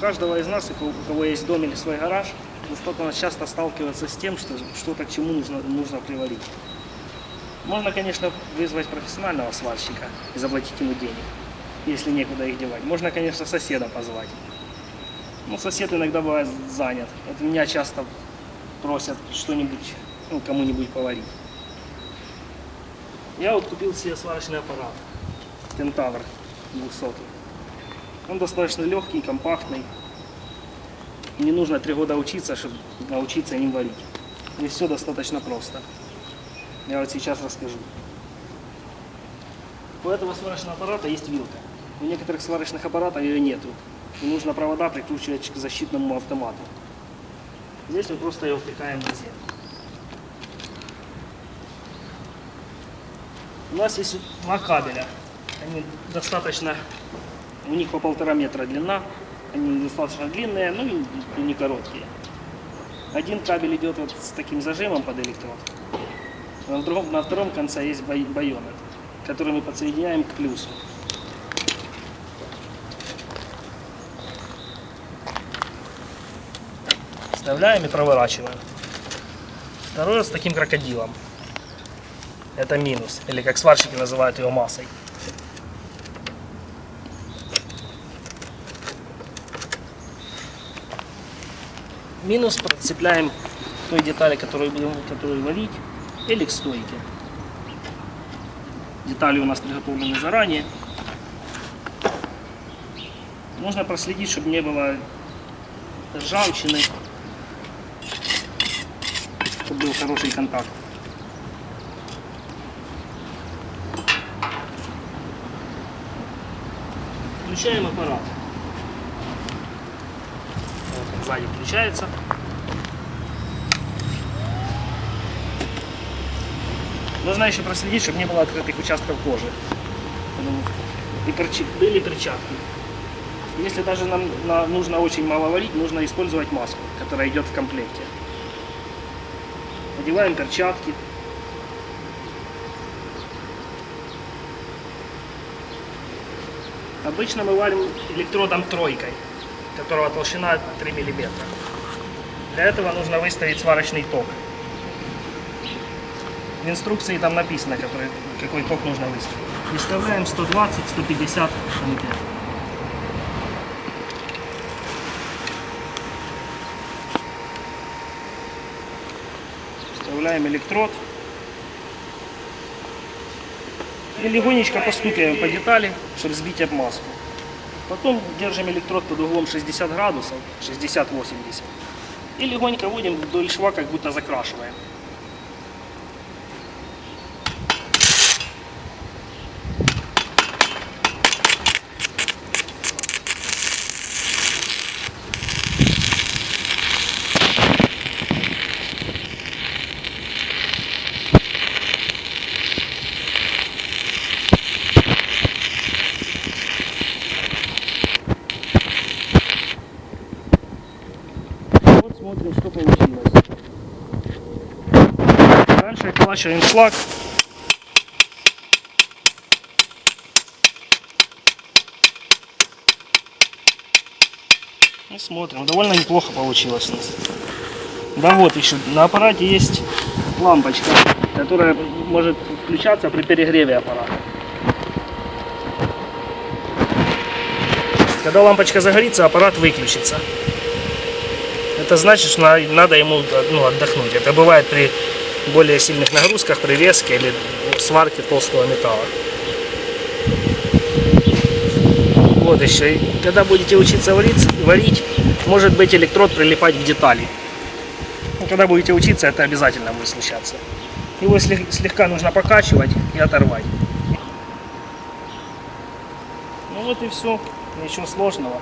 Каждого из нас, у кого- есть дом или свой гараж, достаточно часто сталкиваться с тем, что что-то к чему нужно, нужно приварить. Можно, конечно, вызвать профессионального сварщика и заплатить ему денег, если некуда их девать. Можно, конечно, соседа позвать. Ну, сосед иногда бывает занят. Вот меня часто просят что-нибудь, ну, кому-нибудь поварить. Я вот купил себе сварочный аппарат. Кентавр 200. Он достаточно легкий, компактный. Не нужно три года учиться, чтобы научиться им варить. Здесь все достаточно просто. Я вот сейчас расскажу. У этого сварочного аппарата есть вилка. У некоторых сварочных аппаратов ее нету. И нужно провода прикручивать к защитному автомату. Здесь мы просто ее втыкаем на землю. У нас есть два кабеля. Они достаточно, у них по полтора метра длина, они достаточно длинные, ну и не короткие. Один кабель идет вот с таким зажимом под электрод. На, другом, на втором конце есть бай- байонет, который мы подсоединяем к плюсу. Вставляем и проворачиваем. Второй с таким крокодилом. Это минус, или как сварщики называют его массой. Минус подцепляем той детали, которую будем которую валить, или к стойке. Детали у нас приготовлены заранее. Нужно проследить, чтобы не было ржавчины, чтобы был хороший контакт. Включаем аппарат. Сзади включается. Нужно еще проследить, чтобы не было открытых участков кожи. И перчи- были перчатки. Если даже нам на- нужно очень мало варить, нужно использовать маску, которая идет в комплекте. Надеваем перчатки. Обычно мы варим электродом тройкой, которого толщина 3 мм. Для этого нужно выставить сварочный ток. В инструкции там написано, какой, какой ток нужно выставить. Выставляем 120-150 ампер. Вставляем электрод. И легонечко постукиваем по детали, чтобы сбить обмазку. Потом держим электрод под углом 60 градусов, 60-80. И легонько вводим вдоль шва, как будто закрашиваем. Смотрим, что получилось. Раньше околачиваем шлак. И смотрим, довольно неплохо получилось у нас. Да вот еще, на аппарате есть лампочка, которая может включаться при перегреве аппарата. Когда лампочка загорится, аппарат выключится. Это значит, что на- надо ему ну, отдохнуть. Это бывает при более сильных нагрузках, при резке или сварке толстого металла. Вот еще. Когда будете учиться варить, варить, может быть электрод прилипать к детали. Когда будете учиться, это обязательно будет случаться. Его слег- слегка нужно покачивать и оторвать. Ну вот и все. Ничего сложного.